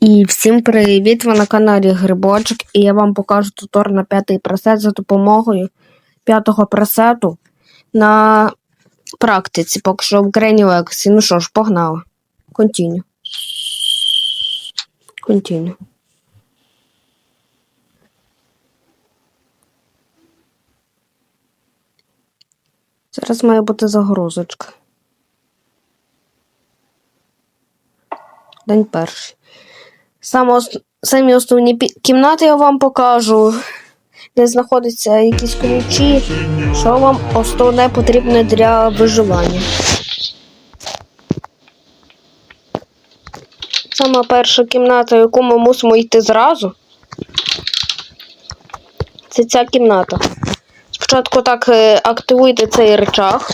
І всім привіт! Ви на каналі Грибочок, і я вам покажу тутор на п'ятий пресет за допомогою п'ятого пресету на практиці, поки що в Грені Лексі. Ну що ж, погнали. Континю. Континю. Зараз має бути загрузочка. День перший. Саме ос- Самі основні кімнати я вам покажу, де знаходяться якісь ключі, що вам основне потрібне для виживання. Сама перша кімната, в яку ми мусимо йти зразу. Це ця кімната. Спочатку так е, активуйте цей речах.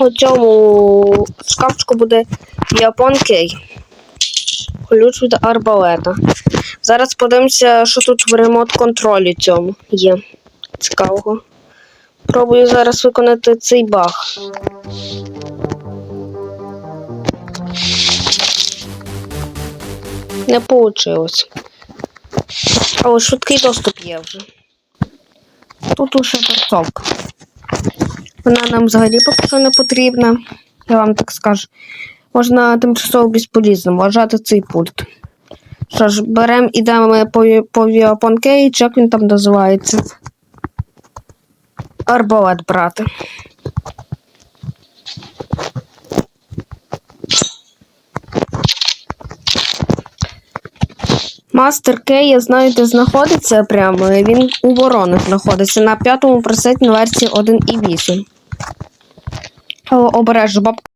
У цьому шкафчику буде Япон Кей. Ключ від арбалета. Зараз подивимося, що тут в ремонт-контролі цьому є. Цікавого. Пробую зараз виконати цей баг. Не вийшло. Але швидкий доступ є вже. Тут уже торцовка. Вона нам взагалі поки що не потрібна. Я вам так скажу. Можна тимчасово безполізним вважати цей пульт. Що ж, беремо, ідемо по, по Віапонкей, як він там називається. Арбалет брати. Мастер Кей, я знаю, де знаходиться прямо. Він у воронах знаходиться на п'ятому пресеті на версії 1.8. Але обережно, бабка.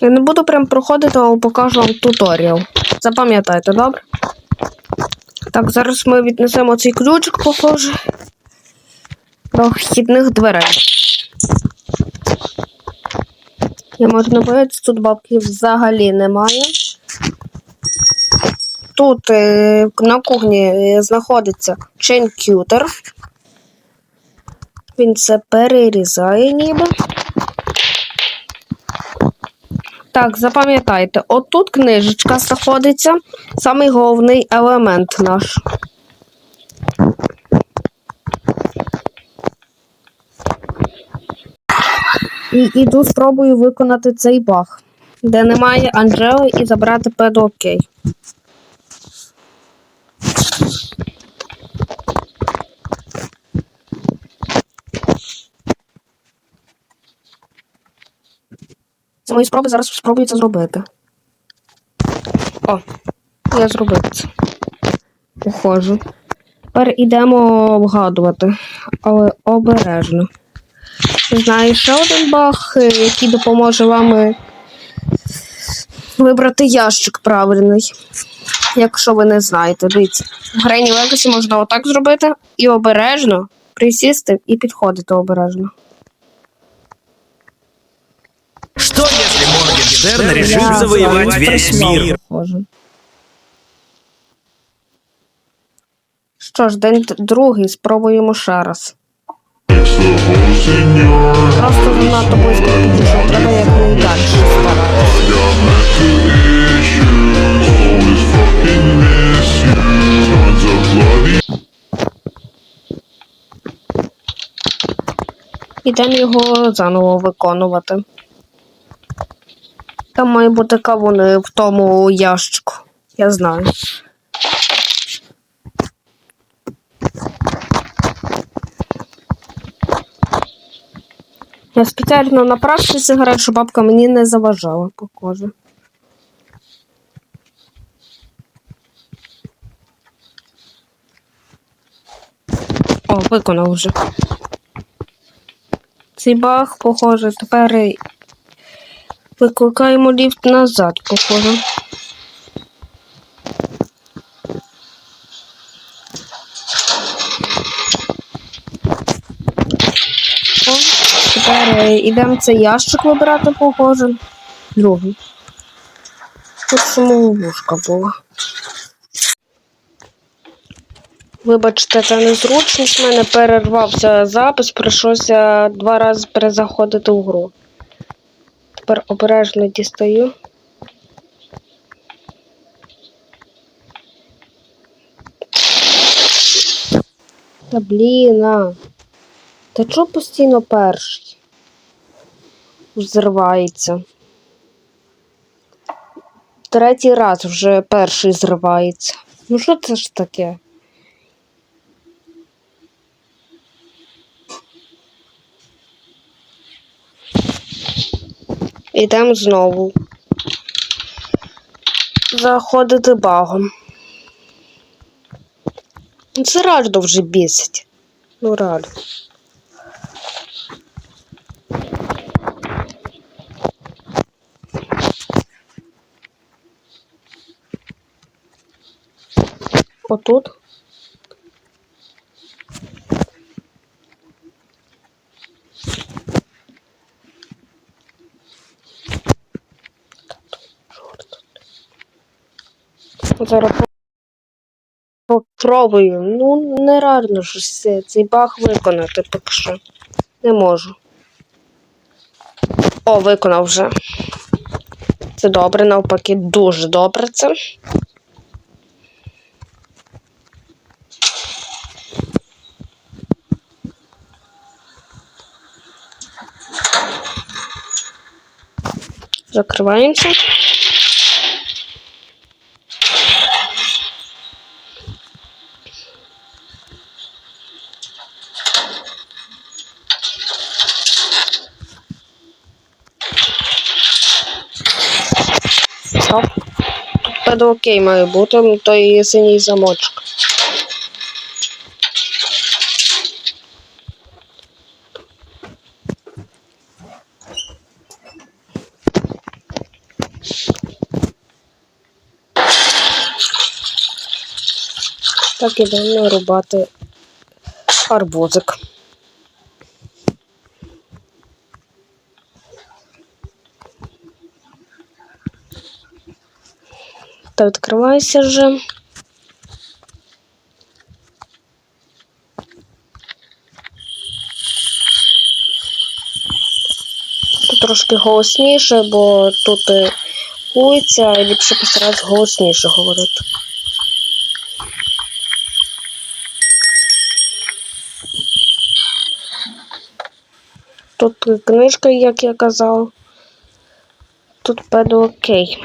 Я не буду прям проходити, але покажу вам туторіал. Запам'ятайте, добре? Так, зараз ми віднесемо цей ключик, похоже, до вхідних дверей. Я можу не боятися, тут бабки взагалі немає. Тут е, на кухні е, знаходиться ченкютер. Він це перерізає ніби. Так, запам'ятайте, отут книжечка знаходиться, самий головний елемент наш. І іду спробую виконати цей баг, де немає Анжели і забрати педокей. Мої спроби зараз спробую це зробити. О, я зробив це. Похоже. Тепер ідемо вгадувати, але обережно. Знаю ще один баг, який допоможе вам е, вибрати ящик правильний. Якщо ви не знаєте, дивіться. В Грені Legacy можна отак зробити і обережно присісти і підходити обережно. Если Я решит з завоевать весь мир? Що ж, день д- другий, спробуємо ще раз. Просто занадто близько підійшов, треба якнайдальше старатися. Ідемо його заново виконувати. Там має бути кавуни в тому ящику. Я знаю. Я спеціально на практиці граю, щоб бабка мені не заважала, похоже. О, виконав вже. Цей баг, похоже, тепер викликаємо ліфт назад, похоже. О, тепер е, ідемо цей ящик вибирати, похоже. Другий. тут самоловушка була. Вибачте, це незручність. У мене перервався запис, прийшлося два рази перезаходити в гру. Тепер обережно дістаю. Та блін, а. Та чого постійно перший? Взривається. Третій раз вже перший зривається. Ну що це ж таке? Ідемо знову. Заходити багом. Це реально вже бісить. Ну реально. Отут. Зараз. Ну, нереально ж цей баг виконати поки що. Не можу. О, виконав вже. Це добре, навпаки, дуже добре це. Закриваємося. Педа окей має бути, ну, той синій замочок. Так ідемо рубати арбузик. Та відкривайся вже. Тут трошки голосніше, бо тут е, вулиця, і ліпше постаратися голосніше говорити. Тут книжка, як я казав. Тут педу окей.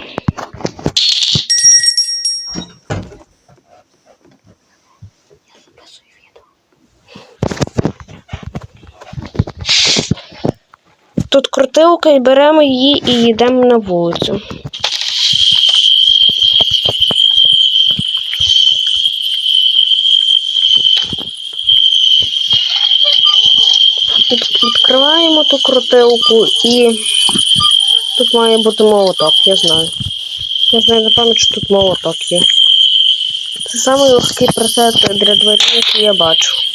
Крутилка і беремо її і йдемо на вулицю. Відкриваємо ту крутилку і тут має бути молоток, я знаю. Я знаю, напевно, що тут молоток є. Це самий легкий для дверей, який я бачу.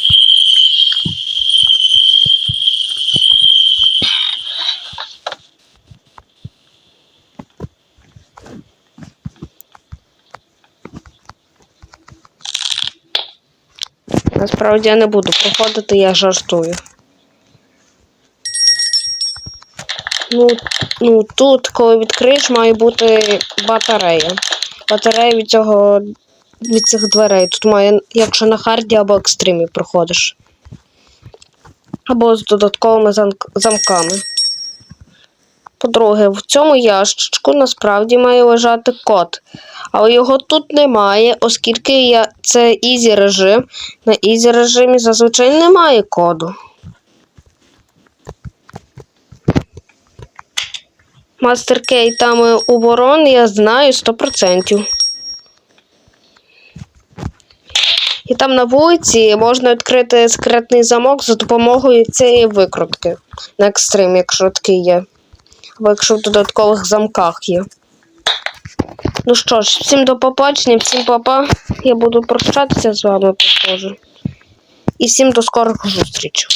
Насправді я не буду проходити, я жартую. Ну, ну тут, коли відкриєш, має бути батарея. Батарея від цього від цих дверей. Тут має, якщо на харді або екстримі проходиш. Або з додатковими замк- замками. По-друге, в цьому ящичку насправді має лежати код. Але його тут немає, оскільки я... це ізі режим. На ізі режимі зазвичай немає коду. Мастер Кей там у ворон, я знаю 100%. І там на вулиці можна відкрити секретний замок за допомогою цієї викрутки на екстрим, якщо такий є. Або якщо в додаткових замках є. Ну що ж, всім до побачення, всім папа. Я буду прощатися з вами, похоже. І всім до скорих зустрічей.